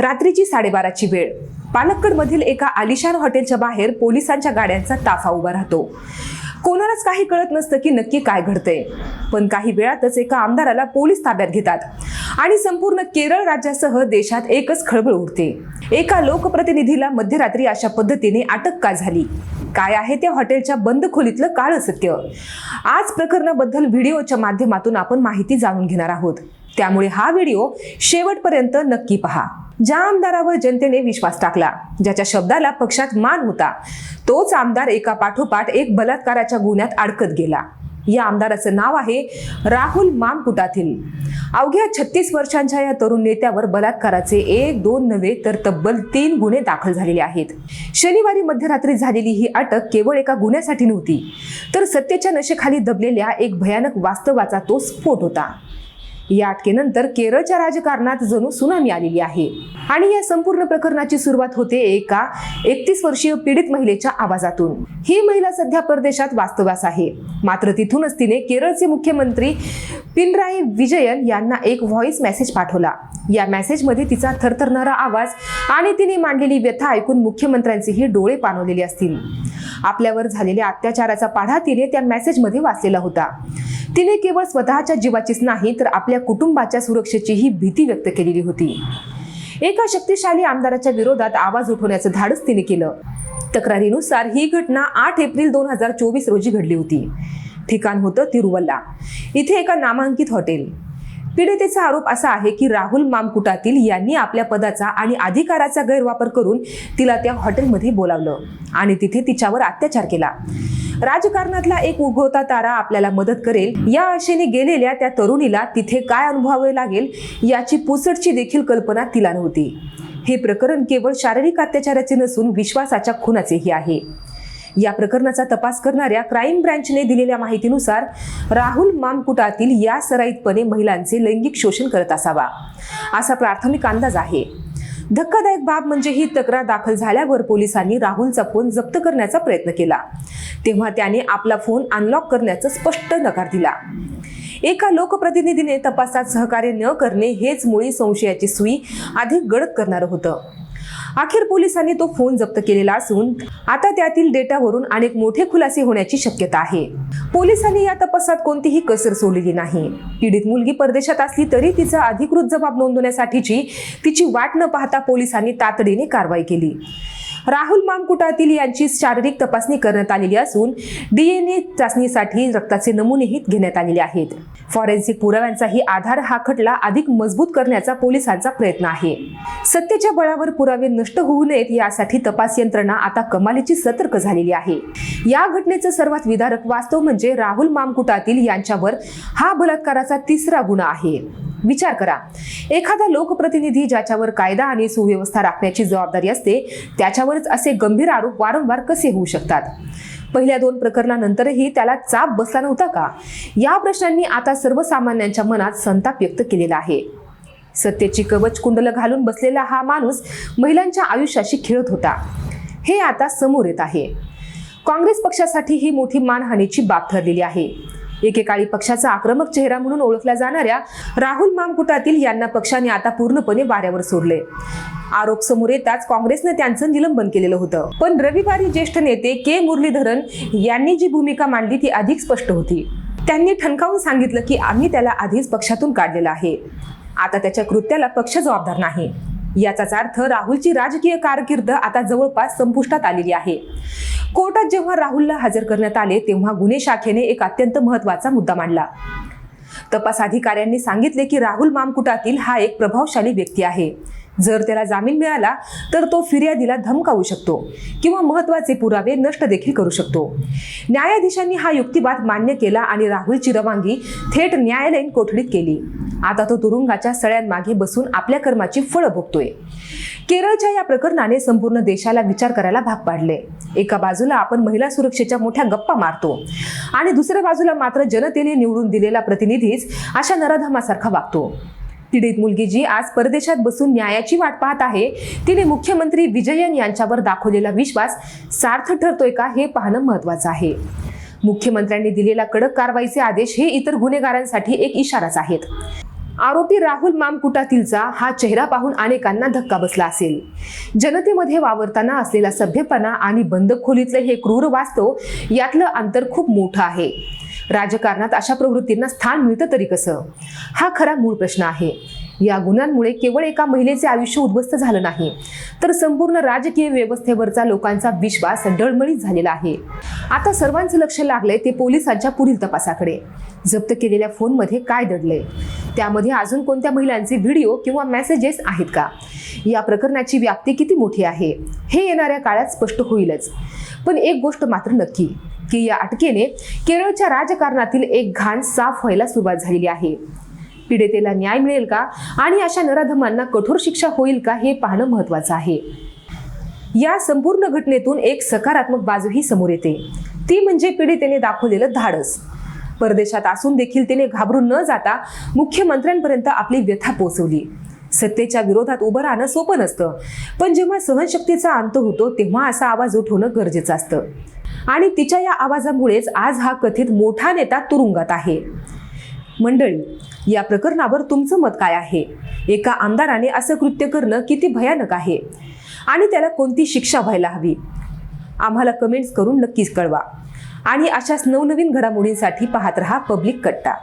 रात्रीची साडेबाराची वेळ. पालक्कडमधील एका आलिशान हॉटेलच्या बाहेर पोलिसांच्या गाड्यांचा ताफा उभा राहतो. कोणालाच काही कळत नसतं की नक्की काय घडतंय. पण काही वेळातच एका आमदाराला पोलीस ताब्यात घेतात आणि संपूर्ण केरळ राज्यासह देशात एकच खळबळ उडते. एका लोकप्रतिनिधीला मध्यरात्री अशा पद्धतीने अटक का झाली? काय आहे त्या हॉटेलच्या बंद खोलीतलं काळ सत्य आज प्रकरणाबद्दल व्हिडिओच्या माध्यमातून आपण माहिती जाणून घेणार आहोत. त्यामुळे हा व्हिडिओ शेवटपर्यंत नक्की पहा. ज्या आमदारावर जनतेने विश्वास टाकला ज्याच्या शब्दाला पक्षात मान होता तोच आमदार एका पाठोपाठ एक बलात्काराच्या गुन्ह्यात अडकत गेला. या आमदाराचं नाव आहे राहुल मामकुटातील अवघ्या छत्तीस वर्षांच्या या तरुण नेत्यावर बलात्काराचे एक दोन नव्हे तर तब्बल तीन गुन्हे दाखल झालेले आहेत. शनिवारी मध्यरात्री झालेली ही अटक केवळ एका गुन्ह्यासाठी नव्हती तर सत्तेच्या नशेखाली दबलेल्या एक भयानक वास्तवाचा तो स्फोट होता. या अटकेनंतर केरळच्या राजकारणात जणू सुनामी आलेली आहे. आणि या संपूर्ण प्रकरणाची सुरुवात होते एका एकतीस वर्षीय पीडित महिलेच्या आवाजातून. ही महिला सध्या परदेशात वास्तव्यास आहे. मात्र तिथूनच तिने केरळचे मुख्यमंत्री पिनराई विजयन यांना एक व्हॉइस मेसेज पाठवला. या मेसेजमध्ये तिचा थरथरणारा आवाज आणि तिने मांडलेली व्यथा ऐकून मुख्यमंत्र्यांचेही डोळे पाणवलेले असतील. आपल्यावर झालेल्या अत्याचाराचा पाढा तिने त्या मेसेजमध्ये वाचलेला होता. तिने केवळ स्वतःच्या जीवाचीच नाही तर आपल्या कुटुंबाच्या सुरक्षेचीही भीती व्यक्त केलेली होती. एका शक्तिशाली आमदाराच्या विरोधात आवाज उठवण्याचं धाडस तिने केलं. तक्रारीनुसार ही घटना आठ एप्रिल दोन हजार चोवीस रोजी घडली होती. ठिकाण होतं तिरुवल्ला. इथे एका नामांकित हॉटेल. पीडितेचा आरोप असा आहे की राहुल मामकुटातील यांनी आपल्या पदाचा आणि अधिकाराचा गैरवापर करून तिला त्या हॉटेलमध्ये बोलावलं आणि तिथे तिच्यावर अत्याचार केला. राजकारणातला एक उगवता तारा आपल्याला मदत करेल. या आशेने गेलेल्या त्या तरुणीला तिथे काय अनुभवावे लागेल याची पुसटची देखील कल्पना तिला नव्हती. हे प्रकरण केवळ शारीरिक अत्याचाराचे नसून विश्वासाच्या खुनाचेही आहे. या प्रकरणाचा तपास करणाऱ्या क्राईम ब्रँचने दिलेल्या माहितीनुसार राहुल मामकुटातील या सराईतपणे महिलांचे लैंगिक शोषण करत असावा. असा प्राथमिक अंदाज आहे. धक्कादायक बाब म्हणजे ही तक्रार दाखल झाल्यावर पोलिसांनी राहुलचा फोन जप्त करण्याचा प्रयत्न केला. तेव्हा त्याने आपला फोन अनलॉक करण्याचा स्पष्ट नकार दिला. एका लोकप्रतिनिधीने तपासात सहकार्य न करणे हेच मुळी संशयाची सुई अधिक गडद करणारं होतं. अखेर पोलिसांनी तो फोन जप्त केलेला असून आता त्यातील डेटावरून अनेक मोठे खुलासे होण्याची शक्यता आहे. पोलिसांनी या तपासात कोणतीही कसर सोडलेली नाही. पीडित मुलगी परदेशात असली तरी तिचा अधिकृत जबाब नोंदवण्यासाठीची तिची वाट न पाहता पोलिसांनी तातडीने कारवाई केली. राहुल मामकुटातील यांची शारीरिक तपासणी करण्यात आलेली असून डीएनए चाचणीसाठी रक्ताचे नमुनेही घेण्यात आलेले आहेत. फॉरेन्सिक पुराव्यांचाही आधार हा खटला अधिक मजबूत करण्याचा पोलिसांचा प्रयत्न आहे. सत्तेच्या बळावर पुरावे नष्ट होऊ नयेत यासाठी तपास यंत्रणा आता कमालीची सतर्क झालेली आहे. या घटनेचं सर्वात विदारक वास्तव म्हणजे राहुल मामकुटातील यांच्यावर हा बलात्काराचा तिसरा गुन्हा आहे. विचार करा. एखादा लोकप्रतिनिधी ज्याच्यावर कायदा आणि सुव्यवस्था राखण्याची जबाबदारी असते त्याच्यावर त्याच्यावरच असे गंभीर आरोप वारंवार कसे होऊ शकतात? पहिल्या दोन प्रकरणानंतरही त्याला चाप बसला नव्हता का? या प्रश्नांनी आता सर्वसामान्यांच्या मनात संताप व्यक्त केलेला आहे. सत्तेची कवच कुंडलं घालून बसलेला हा माणूस महिलांच्या आयुष्याशी खेळत होता. हे आता समोर येत आहे. काँग्रेस पक्षासाठी ही मोठी मानहानीची बाब ठरलेली आहे. एकेकाळी पक्षाचा आक्रमक चेहरा म्हणून ओळखल्या जाणाऱ्या राहुल मामकुटातील यांना पक्षाने आता पूर्णपणे वाऱ्यावर सोडले. आरोप समोर येताच काँग्रेसने त्यांचं निलंबन केलेलं होतं. पण रविवारी ज्येष्ठ नेते के मुरलीधरन यांनी जी भूमिका मांडली ती अधिक स्पष्ट होती. त्यांनी ठणकावून सांगितलं की आम्ही त्याला आधीच पक्षातून काढलेलं आहे. आता त्याच्या कृत्याला पक्ष जबाबदार नाही. याचाच अर्थ राहुलची राजकीय कारकीर्द आता जवळपास संपुष्टात आलेली आहे. कोर्टात जेव्हा राहुलला हजर करण्यात आले तेव्हा गुन्हे शाखेने एक अत्यंत महत्त्वाचा मुद्दा मांडला. तपास अधिकाऱ्यांनी सांगितले की राहुल मामकुटातील हा एक प्रभावशाली व्यक्ती आहे. जर त्याला जामीन मिळाला तर तो फिर्यादीला धमकावू शकतो किंवा महत्त्वाचे पुरावे नष्ट देखील करू शकतो. न्यायाधीशांनी हा युक्तिवाद मान्य केला आणि राहुलची रवानगी थेट न्यायालयीन कोठडीत केली. आता तो तुरुंगाच्या सळ्यांमागे बसून आपल्या कर्माची फळं भोगतोय. केरळच्या या प्रकरणाने संपूर्ण देशाला विचार करायला भाग पाडले. एका बाजूला आपण महिला सुरक्षेच्या मोठ्या गप्पा मारतो आणि दुसऱ्या बाजूला मात्र जनतेने निवडून दिलेला प्रतिनिधीच अशा नराधमासारखा वागतो. पीडित मुलगी जी आज परदेशात बसून न्यायाची वाट पाहत आहे तिने मुख्यमंत्री विजयन यांच्यावर दाखवलेला विश्वास सार्थ ठरतोय का हे पाहणं महत्वाचं आहे. मुख्यमंत्र्यांनी दिलेला कडक कारवाईचे आदेश हे इतर गुन्हेगारांसाठी एक इशाराच आहेत. आरोपी राहुल मामकुटातीलचा हा चेहरा पाहून अनेकांना धक्का बसला असेल. जनतेमध्ये वावरताना असलेला सभ्यपणा आणि बंद खोलीतलं हे क्रूर वास्तव यातलं अंतर खूप मोठं आहे. राजकारणात अशा प्रवृत्तींना स्थान मिळतं तरी कसं? हा खरा मूळ प्रश्न आहे. या गुन्ह्यांमुळे केवळ एका महिलेचे आयुष्य उद्ध्वस्त झालं नाही तर संपूर्ण राजकीय व्यवस्थेवरचा लोकांचा विश्वास डळमळीत झालेला आहे. आता सर्वांचं लक्ष लागलंय ते पोलिसांच्या पुढील तपासाकडे. जप्त केलेल्या फोनमध्ये काय दडलंय? त्यामध्ये अजून कोणत्या महिलांचे व्हिडिओ किंवा मेसेजेस आहेत का? या प्रकरणाची व्याप्ती किती मोठी आहे? हे येणाऱ्या काळात स्पष्ट होईलच. पण एक गोष्ट मात्र नक्की की या अटकेने केरळच्या राजकारणातील एक घाण साफ व्हायला सुरुवात झालेली आहे. पीडितेला न्याय मिळेल का? आणि अशा नराधमांना कठोर शिक्षा होईल का? हे पाहणं महत्वाचं आहे. या संपूर्ण घटनेतून एक सकारात्मक बाजूही समोर येते. ती म्हणजे पीडितेने दाखवलेलं धाडस. परदेशात असून देखील तिने घाबरून न जाता मुख्यमंत्र्यांपर्यंत आपली व्यथा पोहोचवली. सत्तेच्या विरोधात उभं राहणं सोपं नसतं. पण जेव्हा सहनशक्तीचा अंत होतो तेव्हा असा आवाज उठवणं गरजेचं असतं. आणि तिच्या या आवाजामुळेच आज हा कथित मोठा नेता तुरुंगात आहे. मंडळी या प्रकरणावर तुमचं मत काय आहे? एका आमदाराने असं कृत्य करणं किती भयानक आहे? आणि त्याला कोणती शिक्षा व्हायला हवी? आम्हाला कमेंट्स करून नक्कीच कळवा. आणि अशाच नवनवीन घडामोडींसाठी पाहत रहा पब्लिक कट्टा.